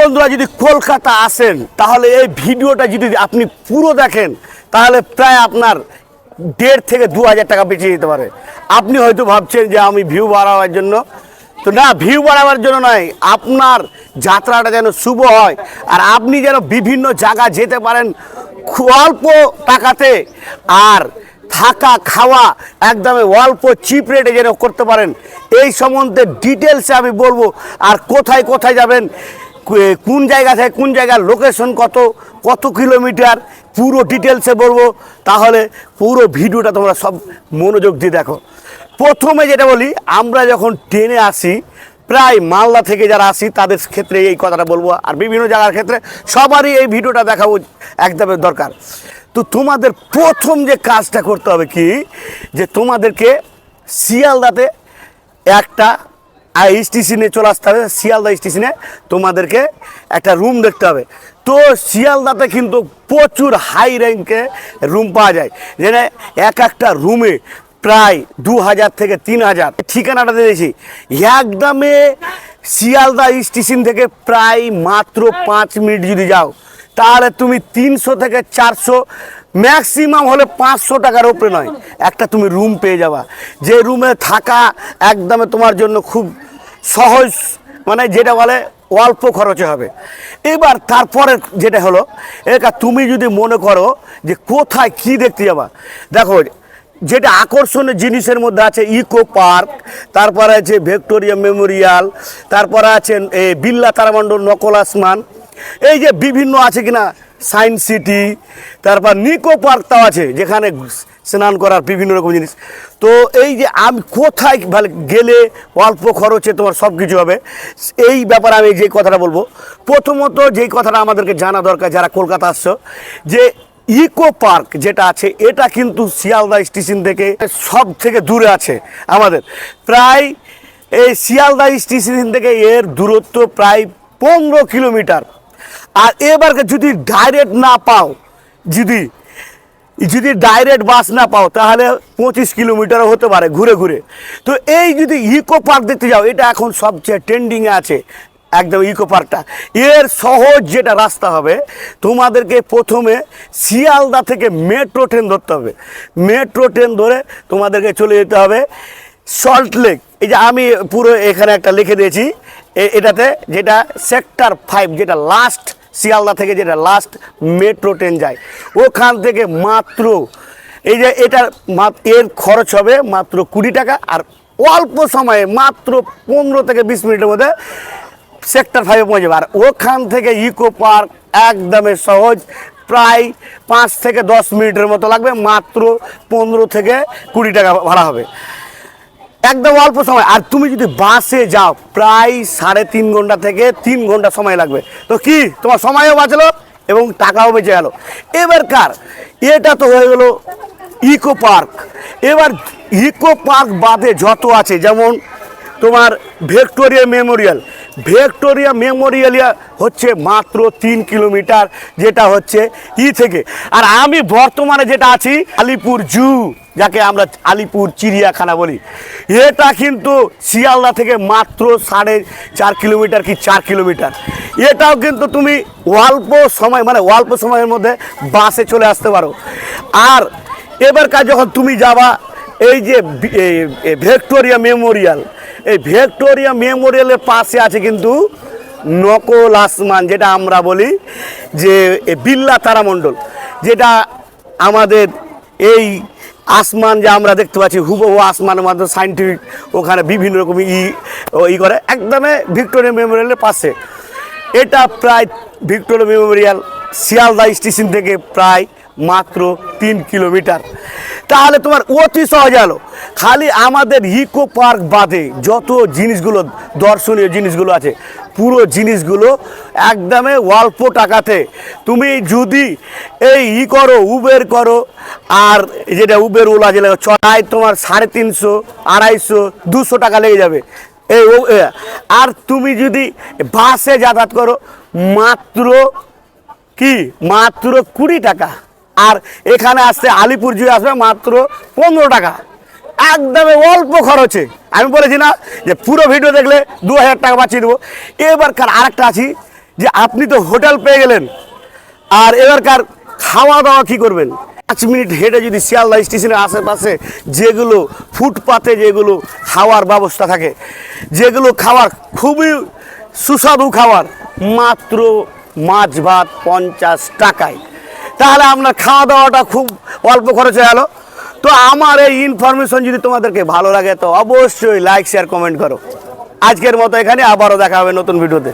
বন্ধুরা, যদি কলকাতা আসেন, তাহলে এই ভিডিওটা যদি আপনি পুরো দেখেন, তাহলে প্রায় আপনার দেড় থেকে দু হাজার টাকা বেঁচে যেতে পারে। আপনি হয়তো ভাবছেন যে আমি ভিউ বাড়াবার জন্য। তো না ভিউ বাড়াবার জন্য নয়, আপনার যাত্রাটা যেন শুভ হয়। আর আপনি যেন বিভিন্ন জায়গা যেতে পারেন অল্প টাকাতে, আর থাকা, খাওয়া একদম অল্প চিপ রেটে যেন করতে পারেন। এই সম্বন্ধে ডিটেলসে আমি বলব, আর কোথায় কোথায় যাবেন কোন জায়গা থেকে কোন জায়গার লোকেশন কত কত কিলোমিটার পুরো ডিটেলসে বলব। তাহলে পুরো ভিডিওটা তোমরা সব মনোযোগ দিয়ে দেখো। প্রথমে যেটা বলি, আমরা যখন ট্রেনে আসি, প্রায় মালদা থেকে যারা আসি, তাদের ক্ষেত্রে এই কথাটা বলব। আর বিভিন্ন জায়গার ক্ষেত্রে সবারই এই ভিডিওটা দেখাবো একদমই দরকার। তো তোমাদের প্রথম যে কাজটা করতে হবে কি, যে তোমাদেরকে শিয়ালদাতে একটা স্টেশনে চলে আসতে হবে, শিয়ালদা স্টেশনে। তোমাদেরকে একটা রুম দেখতে হবে। তো শিয়ালদাতে কিন্তু প্রচুর হাই র্যাঙ্কে রুম পাওয়া যায়। যেখানে এক একটা রুমে প্রায় দু হাজার থেকে তিন হাজার। ঠিকানাটা দিয়েছি। একদমে শিয়ালদা স্টেশন থেকে প্রায় মাত্র পাঁচ মিনিট যদি যাও, তাহলে তুমি তিনশো থেকে চারশো ম্যাক্সিমাম হলে পাঁচশো টাকার উপরে নয়। একটা তুমি রুম পেয়ে যাবা। যে রুমে থাকা একদমে তোমার জন্য খুব সহজ মানে যেটা বলে অল্প খরচে হবে। এবার তারপরে যেটা হলো এটা তুমি যদি মনে করো যে কোথায় কি দেখতে যাবা, দেখো যেটা আকর্ষণীয় জিনিসের মধ্যে আছে, ইকো পার্ক, তারপরে আছে ভিক্টোরিয়া মেমোরিয়াল, তারপরে আছেন এ, বিল্লা তারামণ্ডল নকল আসমান এই যে বিভিন্ন আছে কিনা সায়েন্স সিটি, তারপর নিকো পার্কটাও আছে, যেখানে স্নান করার বিভিন্ন রকম জিনিস। তো এই যে আমি কোথায় গেলে অল্প খরচে তোমার সব কিছু হবে, এই ব্যাপারে আমি যে কথাটা বলব, প্রথমত যেই কথাটা আমাদেরকে জানা দরকার যারা কলকাতা আসছো, যে ইকো পার্ক যেটা আছে, এটা কিন্তু শিয়ালদা স্টেশন থেকে সব থেকে দূরে আছে আমাদের। প্রায় এই শিয়ালদা স্টেশন থেকে এর দূরত্ব প্রায় পনেরো কিলোমিটার। আর এবারকে যদি ডাইরেক্ট না পাও, যদি যদি ডাইরেক্ট বাস না পাও, তাহলে পঁচিশ কিলোমিটারও হতে পারে ঘুরে ঘুরে। তো এই যদি ইকো পার্ক দেখতে যাও, এটা এখন সবচেয়ে ট্রেন্ডিংয়ে আছে, একদম ইকো পার্কটা এর সহজ যেটা রাস্তা হবে, তোমাদেরকে প্রথমে শিয়ালদা থেকে মেট্রো ট্রেন ধরতে হবে। মেট্রো ট্রেন ধরে তোমাদেরকে চলে যেতে হবে সল্ট লেক এই যে আমি পুরো এখানে একটা লিখে দিয়েছি এটাতে যেটা সেক্টর ফাইভ যেটা লাস্ট শিয়ালদা থেকে যেটা লাস্ট মেট্রো ট্রেন যায়। ওখান থেকে মাত্র এই যে এটার এর খরচ হবে মাত্র কুড়ি টাকা আর অল্প সময়ে মাত্র পনেরো থেকে বিশ মিনিটের মধ্যে সেক্টর ফাইভে পৌঁছে যাবে। আর ওখান থেকে ইকো পার্ক একদমই সহজ, প্রায় পাঁচ থেকে দশ মিনিটের মতো লাগবে, মাত্র পনেরো থেকে কুড়ি টাকা ভাড়া হবে। একদম অল্প সময়। আর তুমি যদি বাসে যাও, প্রায় সাড়ে তিন ঘণ্টা থেকে তিন ঘণ্টা সময় লাগবে। তো কি? তোমার সময়ও বাঁচলো এবং টাকাও বেঁচে গেলো। এবার কার? এটা তো হয়ে গেলো ইকো পার্ক। এবার ইকো পার্ক বাদে যত আছে, যেমন তোমার ভিক্টোরিয়া মেমোরিয়াল। ভিক্টোরিয়া মেমোরিয়ালিয়া হচ্ছে মাত্র তিন কিলোমিটার, যেটা হচ্ছে ই থেকে। আর আমি বর্তমানে যেটা আছি, আলিপুর জু, যাকে আমরা আলিপুর চিড়িয়াখানা বলি। এটা কিন্তু শিয়ালদা থেকে মাত্র সাড়ে চার কিলোমিটার কি চার কিলোমিটার। এটাও কিন্তু তুমি অল্প সময় মানে অল্প সময়ের মধ্যে বাসে চলে আসতে পারো। আর এবারকার যখন তুমি যাবা, এই যে ভিক্টোরিয়া মেমোরিয়াল এই ভিক্টোরিয়া মেমোরিয়ালের পাশে আছে কিন্তু নকল আসমান, যেটা আমরা বলি যে বিল্লা তারামণ্ডল যেটা আমাদের এই আসমান যে আমরা দেখতে পাচ্ছি, হুবহু আসমানের মাধ্যমে সাইন্টিফিক ওখানে বিভিন্ন রকম ই ই করে, একদমে ভিক্টোরিয়া মেমোরিয়ালের পাশে। এটা প্রায় ভিক্টোরিয়া মেমোরিয়াল শিয়ালদা স্টেশন থেকে প্রায় মাত্র তিন কিলোমিটার। তাহলে তোমার অতি সহজ হলো। খালি আমাদের ইকো পার্ক বাদে যত জিনিসগুলো দর্শনীয় জিনিসগুলো আছে, পুরো জিনিসগুলো একদমে অল্প টাকাতে তুমি যদি এই ই করো উবের করো, আর যেটা উবের ওলা যেটা চড়াই তোমার সাড়ে তিনশো, আড়াইশো, দুশো টাকা লেগে যাবে। এই আর তুমি যদি বাসে যাতায়াত করো, মাত্র কি? মাত্র কুড়ি টাকা। আর এখানে আসতে আলিপুর জুয়ে আসবে মাত্র পনেরো টাকা। একদমই অল্প খরচে। আমি বলেছি না যে পুরো ভিডিও দেখলে দু হাজার টাকা বাঁচিয়ে দেবো। এবার কার আরেকটা আছি যে আপনি তো হোটেল পেয়ে গেলেন। আর এবারকার খাওয়া দাওয়া কি করবেন? পাঁচ মিনিট হেঁটে যদি শিয়ালদা স্টেশনের আশেপাশে যেগুলো ফুটপাতে যেগুলো খাওয়ার ব্যবস্থা থাকে, যেগুলো খাওয়ার খুবই সুস্বাদু খাবার মাত্র মাছ ভাত পঞ্চাশ টাকায়। তাহলে আপনার খাওয়া দাওয়াটা খুব অল্প খরচে গেলো তো আমার এই ইনফরমেশন যদি তোমাদেরকে ভালো লাগে, তো অবশ্যই লাইক শেয়ার কমেন্ট করো। আজকের মতো এখানে আবারও দেখা হবে নতুন ভিডিওতে।